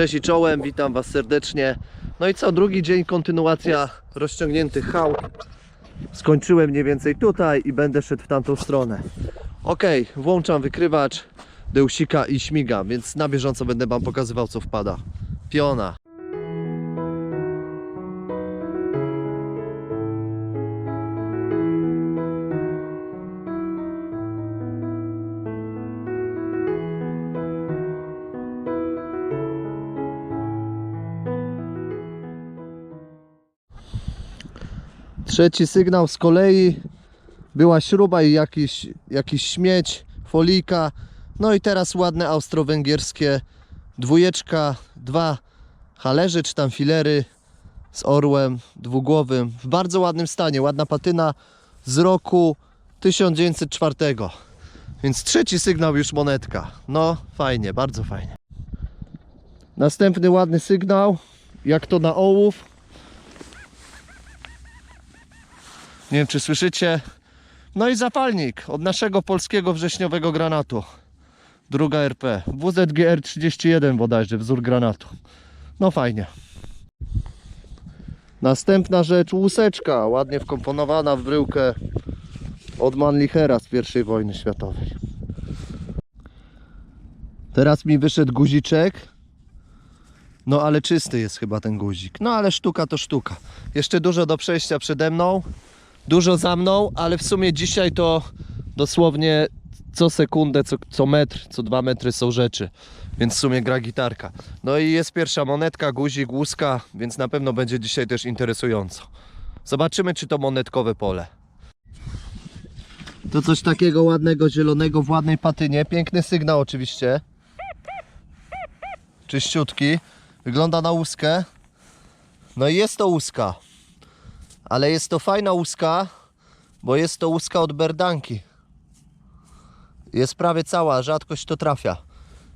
Cześć i czołem, witam Was serdecznie. No i co, drugi dzień, kontynuacja rozciągniętych hałd. Skończyłem mniej więcej tutaj i będę szedł w tamtą stronę. Ok, włączam wykrywacz, deusika i śmigam, więc na bieżąco będę Wam pokazywał co wpada. Piona. Trzeci sygnał z kolei była śruba i jakiś, jakiś śmieć, folika. No i teraz ładne austro-węgierskie dwójeczka, dwa halerze czy tam filery z orłem dwugłowym w bardzo ładnym stanie. Ładna patyna z roku 1904. Więc trzeci sygnał już monetka. No fajnie, bardzo fajnie. Następny ładny sygnał, jak to na ołów. Nie wiem, czy słyszycie. No i zapalnik od naszego polskiego wrześniowego granatu. Druga RP. WZGR 31 bodajże, wzór granatu. No fajnie. Następna rzecz, łuseczka, ładnie wkomponowana w bryłkę od Manlichera z I wojny światowej. Teraz mi wyszedł guziczek. No ale czysty jest chyba ten guzik. No ale sztuka to sztuka. Jeszcze dużo do przejścia przede mną dużo za mną, ale w sumie dzisiaj to dosłownie co sekundę, co, co metr, co dwa metry są rzeczy. Więc w sumie gra gitarka. No i jest pierwsza monetka, guzik, łuska, więc na pewno będzie dzisiaj też interesująco. Zobaczymy, czy to monetkowe pole. To coś takiego ładnego, zielonego w ładnej patynie. Piękny sygnał oczywiście. Czyściutki. Wygląda na łuskę. No i jest to łuska. Ale jest to fajna łuska, bo jest to łuska od berdanki. Jest prawie cała, rzadkość to trafia.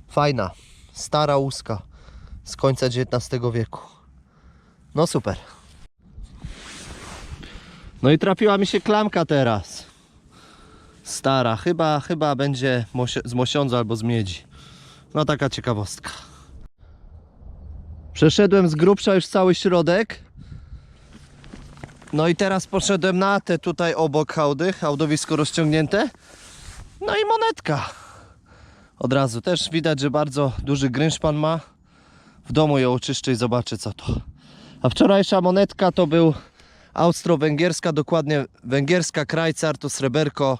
Fajna, stara łuska z końca XIX wieku. No super. No i trafiła mi się klamka teraz. Stara, chyba, chyba będzie z mosiądza albo z miedzi. No taka ciekawostka. Przeszedłem z grubsza już cały środek. No i teraz poszedłem na te tutaj obok hałdy, hałdowisko rozciągnięte. No i monetka. Od razu też widać, że bardzo duży grynszpan ma. W domu ją oczyszczę i zobaczę co to. A wczorajsza monetka to był austro-węgierska, dokładnie węgierska krajcar, to sreberko.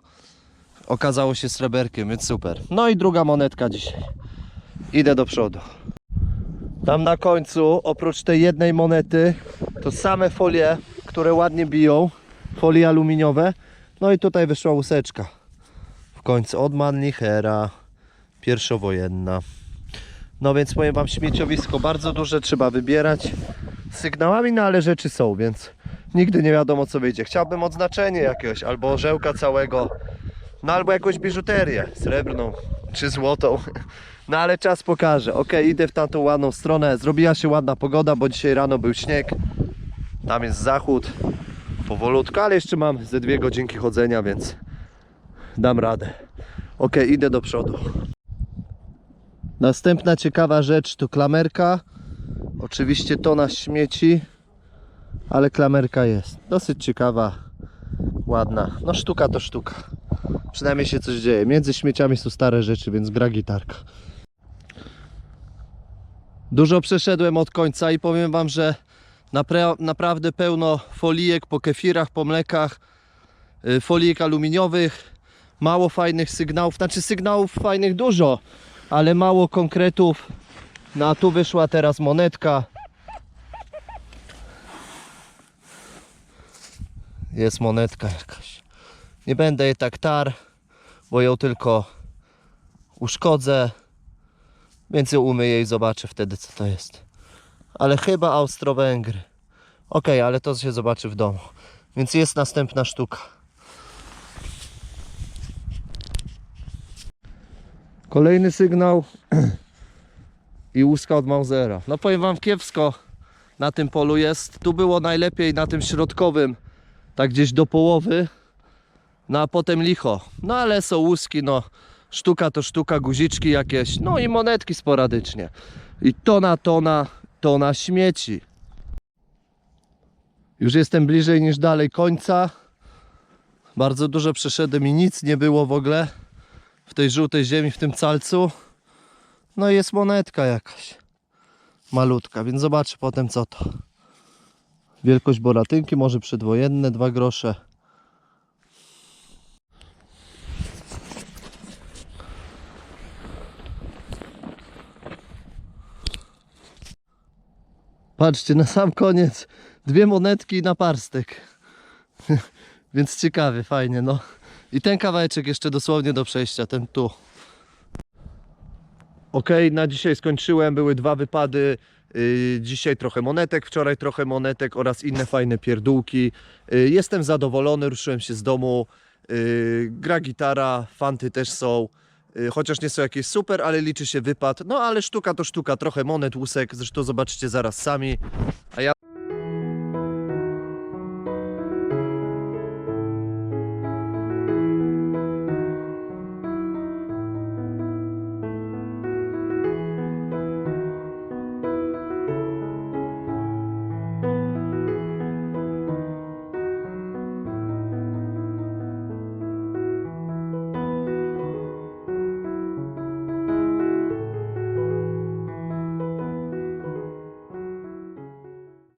Okazało się sreberkiem, więc super. No i druga monetka dzisiaj. Idę do przodu. Tam na końcu, oprócz tej jednej monety, to same folie, które ładnie biją. Folie aluminiowe. No i tutaj wyszła łuseczka. W końcu od Manlichera. Pierwszowojenna. No więc powiem Wam, śmieciowisko bardzo duże, trzeba wybierać sygnałami, no ale rzeczy są, więc nigdy nie wiadomo co wyjdzie. Chciałbym odznaczenie jakiegoś, albo orzełka całego, no albo jakąś biżuterię, srebrną czy złotą. No ale czas pokaże. Ok, idę w tamtą ładną stronę. Zrobiła się ładna pogoda, bo dzisiaj rano był śnieg. Tam jest zachód. Powolutku, ale jeszcze mam ze dwie godzinki chodzenia, więc dam radę. Ok, idę do przodu. Następna ciekawa rzecz to klamerka. Oczywiście to na śmieci, ale klamerka jest. Dosyć ciekawa, ładna. No sztuka to sztuka. Przynajmniej się coś dzieje. Między śmieciami są stare rzeczy, więc gra gitarka. Dużo przeszedłem od końca i powiem Wam, że napra naprawdę pełno folijek po kefirach, po mlekach, y, folijek aluminiowych, mało fajnych sygnałów, znaczy sygnałów fajnych dużo, ale mało konkretów. No a tu wyszła teraz monetka. Jest monetka jakaś. Nie będę jej tak tar, bo ją tylko uszkodzę. Więc ją umyję i zobaczę wtedy co to jest. Ale chyba Austro-Węgry. Ok, ale to się zobaczy w domu. Więc jest następna sztuka. Kolejny sygnał i łuska od Mausera. No powiem wam kiepsko na tym polu jest. Tu było najlepiej na tym środkowym, tak gdzieś do połowy. No a potem licho. No ale są łuski, no Sztuka to sztuka, guziczki jakieś, no i monetki sporadycznie. I tona, tona, tona śmieci. Już jestem bliżej niż dalej końca. Bardzo dużo przeszedłem i nic nie było w ogóle w tej żółtej ziemi, w tym calcu. No i jest monetka jakaś. Malutka, więc zobaczę potem co to. Wielkość boratynki, może przedwojenne, dwa grosze. Patrzcie, na sam koniec dwie monetki na parstek. Więc ciekawie, fajnie, no. I ten kawałeczek jeszcze dosłownie do przejścia, ten tu. Ok, na dzisiaj skończyłem. Były dwa wypady. Yy, dzisiaj trochę monetek, wczoraj trochę monetek oraz inne fajne pierdółki. Yy, jestem zadowolony, ruszyłem się z domu. Yy, gra gitara, fanty też są. Yy, chociaż nie są jakieś super, ale liczy się wypad. No ale sztuka to sztuka, trochę monet, łusek. Zresztą zobaczycie zaraz sami. A ja